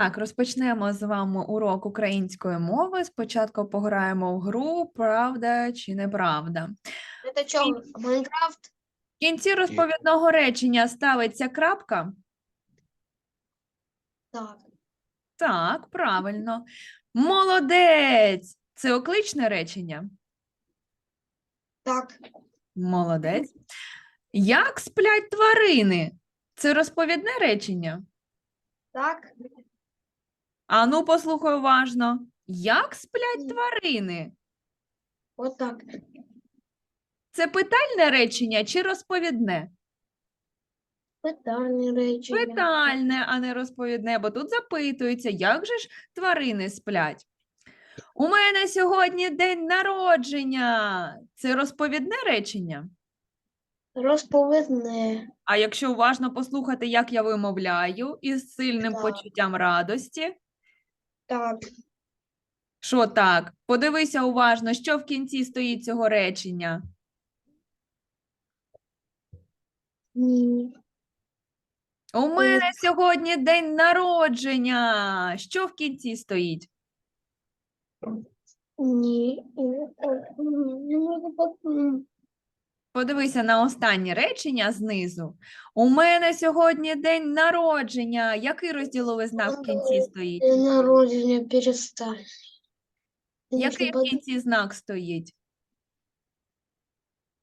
Так, розпочнемо з вами урок української мови. Спочатку пограємо в гру Правда чи неправда. Это что, Майнкрафт? В кінці розповідного речення ставиться крапка. Так. Так, правильно. Молодець! Це окличне речення. Так. Молодець. Як сплять тварини? Це розповідне речення. Так. А ну, послухай уважно. Як сплять тварини? Вот так. Це питальне речення чи розповідне? Питальне речення. Питальне, а не розповідне, бо тут запитується, як же ж тварини сплять. У мене сьогодні день народження. Це розповідне речення. Розповідне. А якщо уважно послухати, як я вимовляю, із сильним Так. почуттям радості, Так. що так? Подивися уважно, що в кінці стоїть цього речення. Ні. У мене сьогодні день народження. Що в кінці стоїть? Ні. Можу по- м. Подивися на останнє речення знизу. У мене сьогодні день народження. Який розділовий знак в кінці стоїть? День народження перестань. Який в кінці знак стоїть?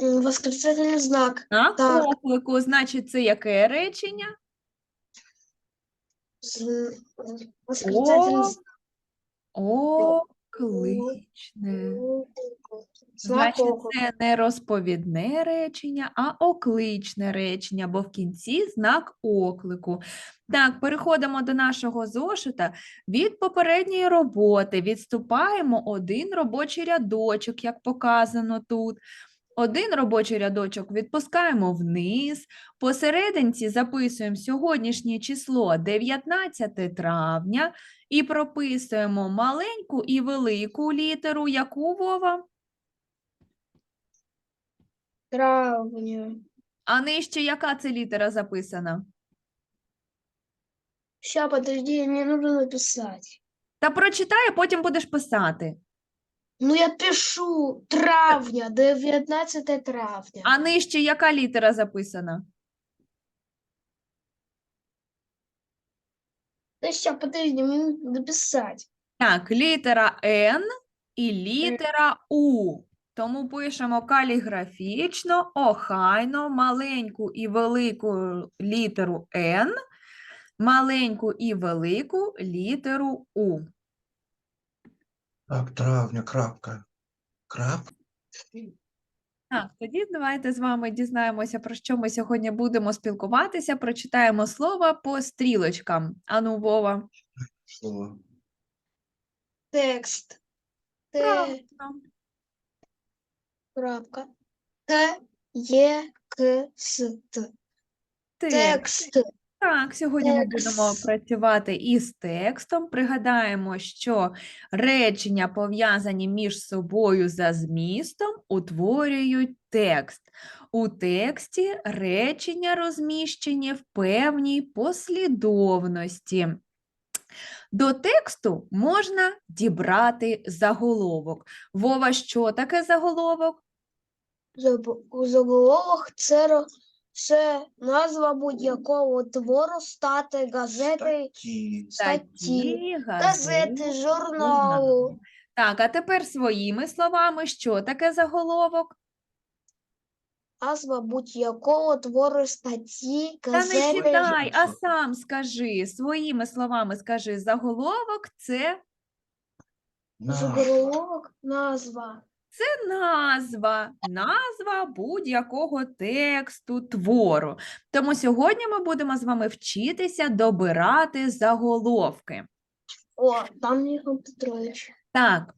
Восклицательний знак. На Так. оклику, значить, це яке речення? З- Восклицательний знак. Окличне. Значить, це не розповідне речення, а окличне речення, бо в кінці знак оклику. Так, переходимо до нашого зошита. Від попередньої роботи відступаємо один робочий рядочок, як показано тут. Один робочий рядочок відпускаємо вниз. Посерединці записуємо сьогоднішнє число 19 травня і прописуємо маленьку і велику літеру, яку Вова? Травня. А нижче яка це літера записана? Ща, подожди, мне нужно написать. Та прочитай, а потім будеш писати. Ну, я пишу травня, 19 травня. А нижче яка літера записана? Да ща, подожди, мне нужно написать. Так, літера Н і літера У. Тому пишемо каліграфічно, охайно, маленьку і велику літеру Н, маленьку і велику літеру У. Так, травня, крапка. Крап. Так, тоді давайте з вами дізнаємося, про що ми сьогодні будемо спілкуватися. Прочитаємо слова по стрілочкам. Ану, Вова. Слово. Текст. Т, Правильно. крапка. Т, Е, К, С, Т. Текст. Так, сьогодні ми будемо працювати із текстом. Пригадаємо, що речення, пов'язані між собою за змістом, утворюють текст. У тексті речення розміщені в певній послідовності. До тексту можна дібрати заголовок. Вова, що таке заголовок? Заголовок це, це назва будь-якого твору, стати, газети, Ті. статті, газети, журналу. Так, а тепер своїми словами, що таке заголовок? Назва будь-якого твору, статті, Та не газети. читай, а сам скажи, своїми словами скажи, заголовок це. Заголовок, назва. Це назва, назва будь-якого тексту, твору. Тому сьогодні ми будемо з вами вчитися добирати заголовки. О, там Михайло Петрович. Так.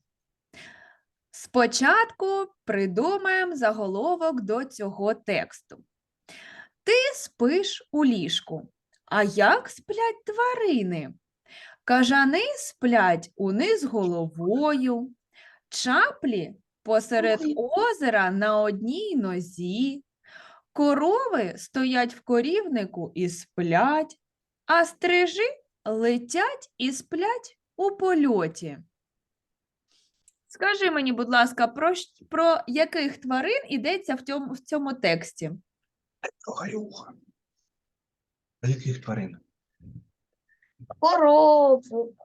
Спочатку придумаємо заголовок до цього тексту. Ти спиш у ліжку. А як сплять тварини? Кажани сплять униз головою, чаплі посеред озера на одній нозі, корови стоять в корівнику і сплять, а стрижи летять і сплять у польоті. Скажи мені, будь ласка, про, про яких тварин йдеться в цьому, в цьому тексті? Охаюха. А яких тварин? Корову,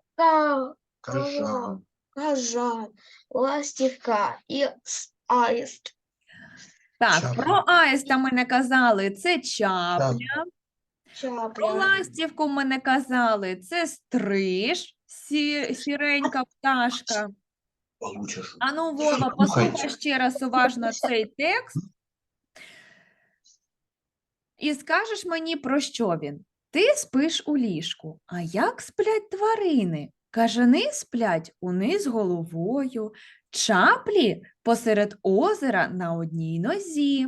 ка- Кажан. ластівка і аїст. Так, Чапля. про аїста ми не казали, це чапля. Про ластівку ми не казали, це стриж, сі, сіренька пташка. Получиш. Ану, Вова, Слухай. послухай ще раз уважно цей текст. І скажеш мені, про що він? Ти спиш у ліжку. А як сплять тварини? Кажани сплять униз головою, чаплі посеред озера на одній нозі.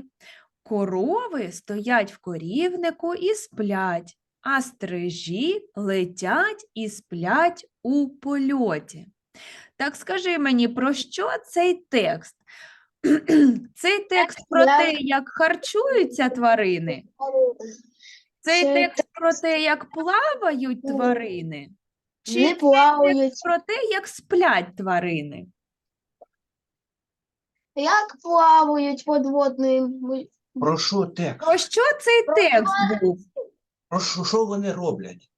Корови стоять в корівнику і сплять, а стрижі летять і сплять у польоті. Так скажи мені, про що цей текст? Цей текст про те, як харчуються тварини, цей текст про те, як плавають тварини, чи Не плавають. текст про те, як сплять тварини? Як плавають подводними? Про що текст? Про що цей Про текст був? Про що, що вони роблять?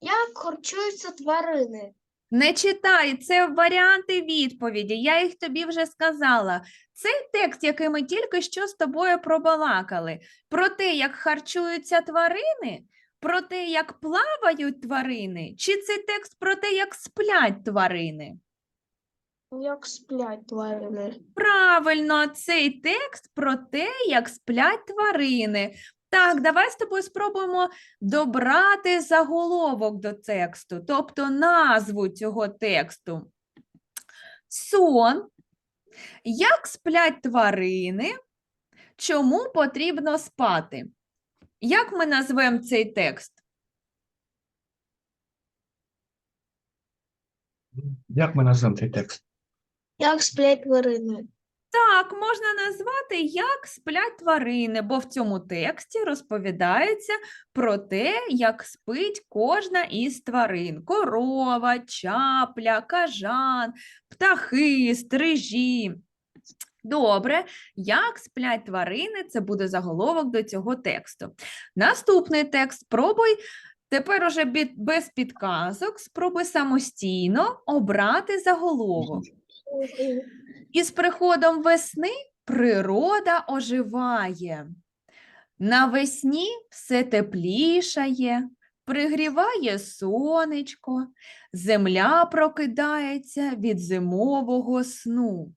Як харчуються тварини? Не читай, це варіанти відповіді. Я їх тобі вже сказала. Цей текст, який ми тільки що з тобою пробалакали, про те, як харчуються тварини, про те, як плавають тварини, чи це текст про те, як сплять тварини? Як сплять тварини? Правильно, цей текст про те, як сплять тварини. Так, давай з тобою спробуємо добрати заголовок до тексту, тобто назву цього тексту. Сон. Як сплять тварини? Чому потрібно спати? Як ми назвемо цей текст? Як ми назвемо цей текст? Як сплять тварини? Так, можна назвати, як сплять тварини, бо в цьому тексті розповідається про те, як спить кожна із тварин: корова, чапля, кажан, птахи, стрижі. Добре, як сплять тварини, це буде заголовок до цього тексту. Наступний текст спробуй тепер уже без підказок, спробуй самостійно обрати заголовок. І з приходом весни природа оживає. Навесні все теплішає, пригріває сонечко, земля прокидається від зимового сну.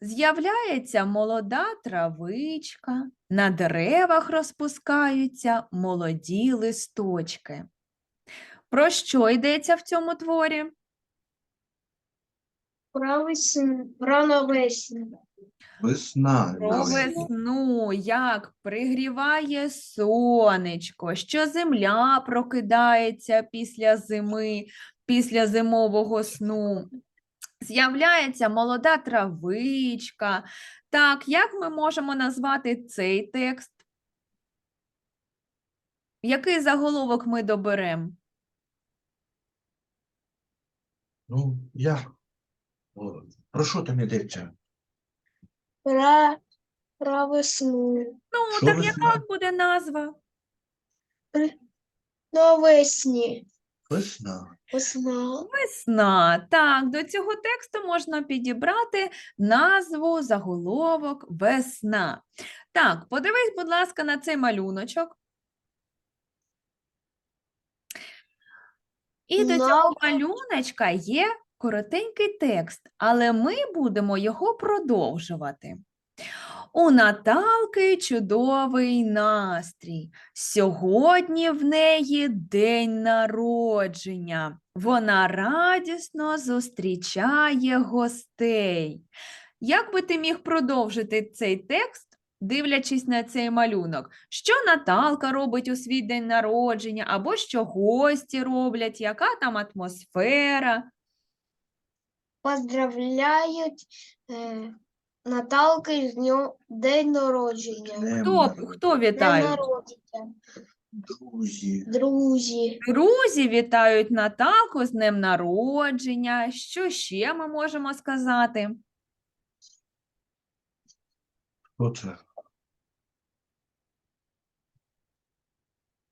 З'являється молода травичка, на деревах розпускаються молоді листочки. Про що йдеться в цьому творі? Син, рано весні. Весна. Про весну, як пригріває сонечко, що земля прокидається після зими, після зимового сну. З'являється молода травичка. Так, як ми можемо назвати цей текст? Який заголовок ми доберемо? Ну, як? О, Про що там йдеться? Про, про весну. Ну, Що так весна? яка буде назва? Навесні. Весна. Весна. Весна. Так, до цього тексту можна підібрати назву, заголовок весна. Так, подивись, будь ласка, на цей малюночок. І до цього малюночка є коротенький текст, але ми будемо його продовжувати. У Наталки чудовий настрій. Сьогодні в неї день народження. Вона радісно зустрічає гостей. Як би ти міг продовжити цей текст, дивлячись на цей малюнок? Що Наталка робить у свій день народження, або що гості роблять, яка там атмосфера? Поздравляють е, Наталки з днем день народження. Хто, хто День вітає? народження. Друзі. друзі, Друзі вітають Наталку з днем народження. Що ще ми можемо сказати? Хто це?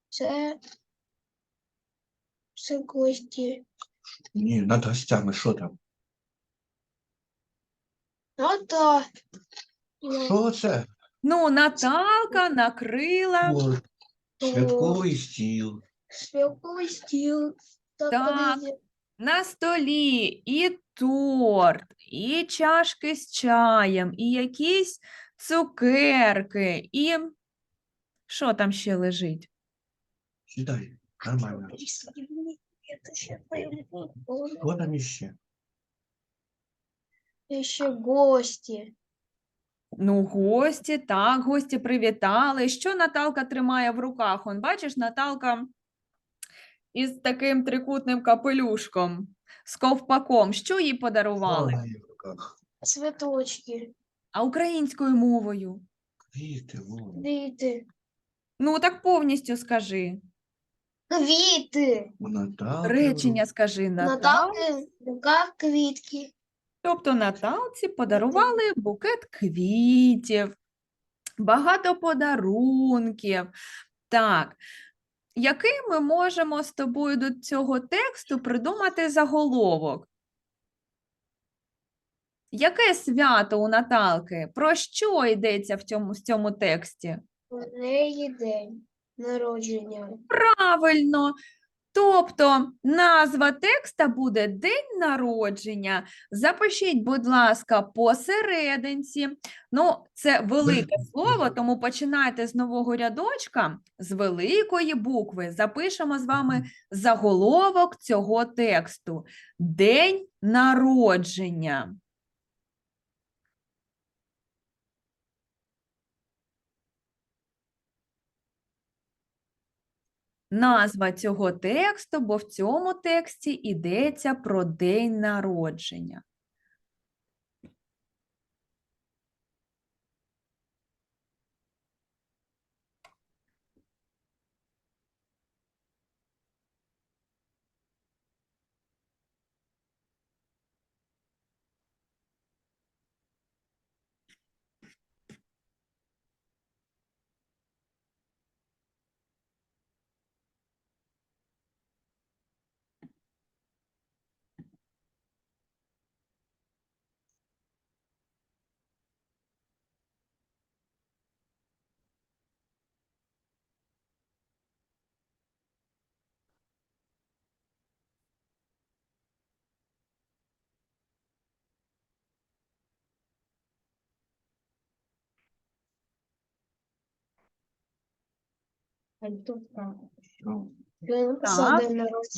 це, це гості. Ні, над гостями, що там? Ну. Ну, Що це? Ну, Наталка накрила. О, святковий стіл. Святковий стіл. Так. На столі і торт, і чашки з чаєм, і якісь цукерки, і що там ще лежить? Сідай, нормально. Ще. Що там іще? Ще гості. Ну, гості, так, гості привітали. Що Наталка тримає в руках? Он, бачиш, Наталка із таким трикутним капелюшком, з ковпаком. Що їй подарували? Цвіточки. А українською мовою? Квіти, вон. Квіти. Ну, так повністю скажи. Квіти. У Наталки в Речення скажи, Натал. Наталки в руках квітки. Тобто Наталці подарували букет квітів, багато подарунків. Так, який ми можемо з тобою до цього тексту придумати заголовок? Яке свято у Наталки? Про що йдеться в цьому, в цьому тексті? У неї день народження. Правильно. Тобто назва текста буде День народження. Запишіть, будь ласка, посерединці. Ну, це велике слово, тому починайте з нового рядочка, з великої букви. Запишемо з вами заголовок цього тексту. День народження. Назва цього тексту, бо в цьому тексті йдеться про день народження. Що? Так,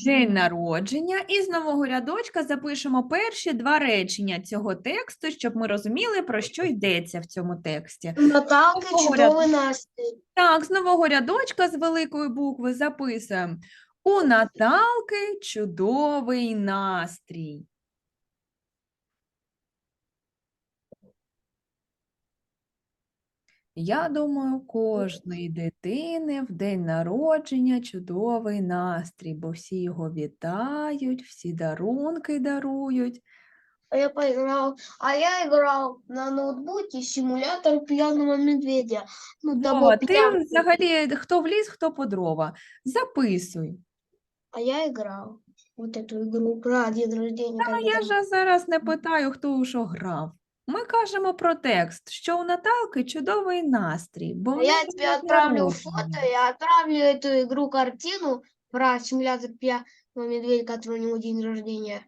день народження. І з нового рядочка запишемо перші два речення цього тексту, щоб ми розуміли, про що йдеться в цьому тексті. Наталки чудовий настрій. Так, з нового рядочка з великої букви записуємо. У Наталки чудовий настрій. Я думаю, кожної дитини в день народження чудовий настрій, бо всі його вітають, всі дарунки дарують. А я поиграл, а я играл на ноутбуке симулятор пьяного медведя. Ну, О, ти пьяный. взагалі хто в ліс, хто по дрова. Записуй. А я играл вот эту игру про день рождения. А когда я там- ж зараз не питаю, хто у що грав. Ми кажемо про текст, що у Наталки чудовий настрій, бо я тебе день отправлю фото, я отправлю эту игру картину про симулятор пьяного медведя, который у него день рождения.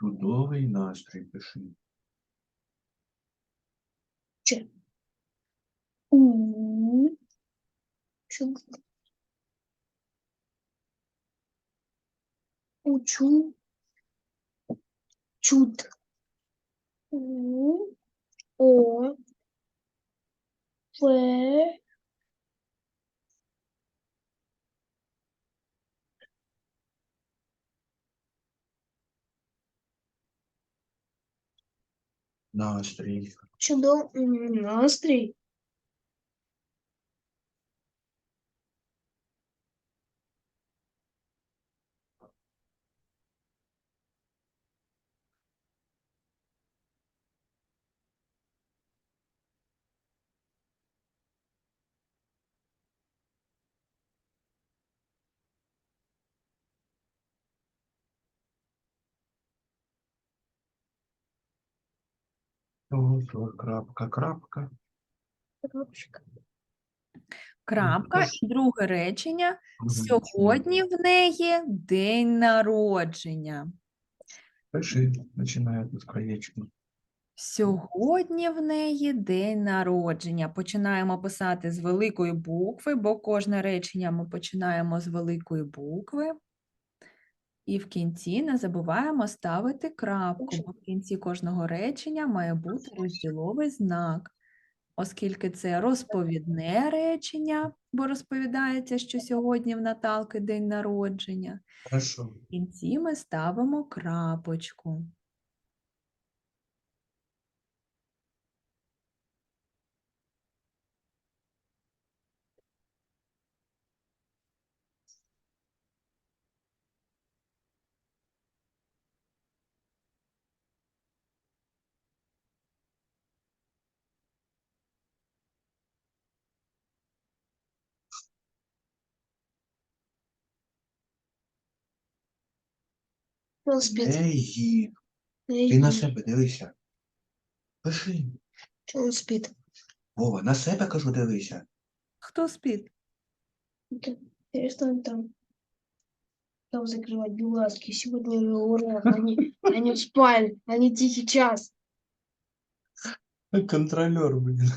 Чудовий настрій пиши. У, чу- Учу. Чуд. У. О. Ф. Настрій. Чудовий Настрій. Ого, крапка, крапка. Крапочка. Крапка. І друге речення. Сьогодні в неї день народження. Пиши, починає тут краєчко. Сьогодні в неї день народження. Починаємо писати з великої букви, бо кожне речення ми починаємо з великої букви. І в кінці не забуваємо ставити крапку, бо в кінці кожного речення має бути розділовий знак. Оскільки це розповідне речення, бо розповідається, що сьогодні в Наталки день народження. Хорошо. В кінці ми ставимо крапочку. Он спит. Ей, Эй, ти на себе дивися. Пиши. чё он спит? Вова, на себе кажу, дивися. Хто спить? Да Перестань там. Там закрывать глазки. Сегодня же урок. Они, они в спальне. Они тихий час. Контролер, блін.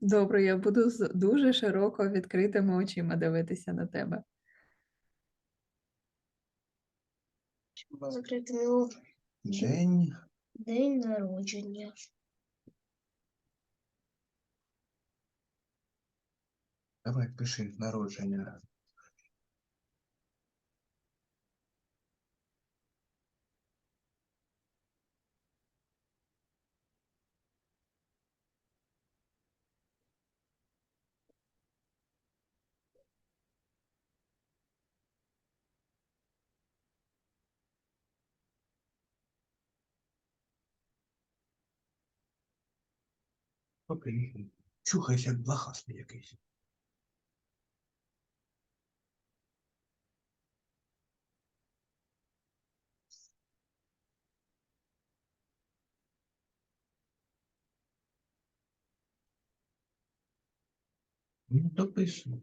Добре, я буду з дуже широко відкритими очима дивитися на тебе. Чому закритими о- День. День народження. Давай пиши народження. Окей. Чухайся, як блахастий якийсь. Ну, дописуй.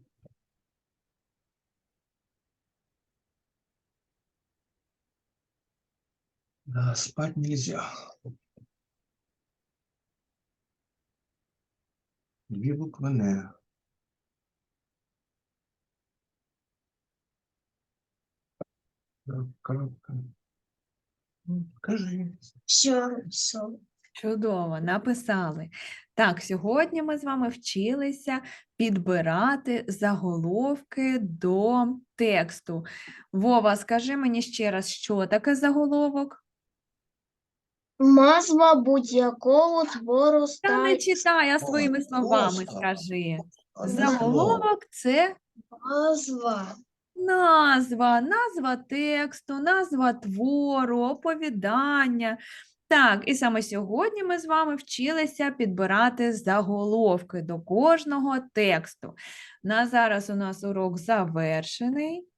Да, спать нельзя. Дві букви не. Крапка. Ну, Кажи. Все, все. Чудово, написали. Так, сьогодні ми з вами вчилися підбирати заголовки до тексту. Вова, скажи мені ще раз, що таке заголовок? Назва будь-якого твору Та не стає читай, а своїми словами скажи. Заголовок це назва. Назва, назва тексту, назва твору, оповідання. Так, і саме сьогодні ми з вами вчилися підбирати заголовки до кожного тексту. На зараз у нас урок завершений.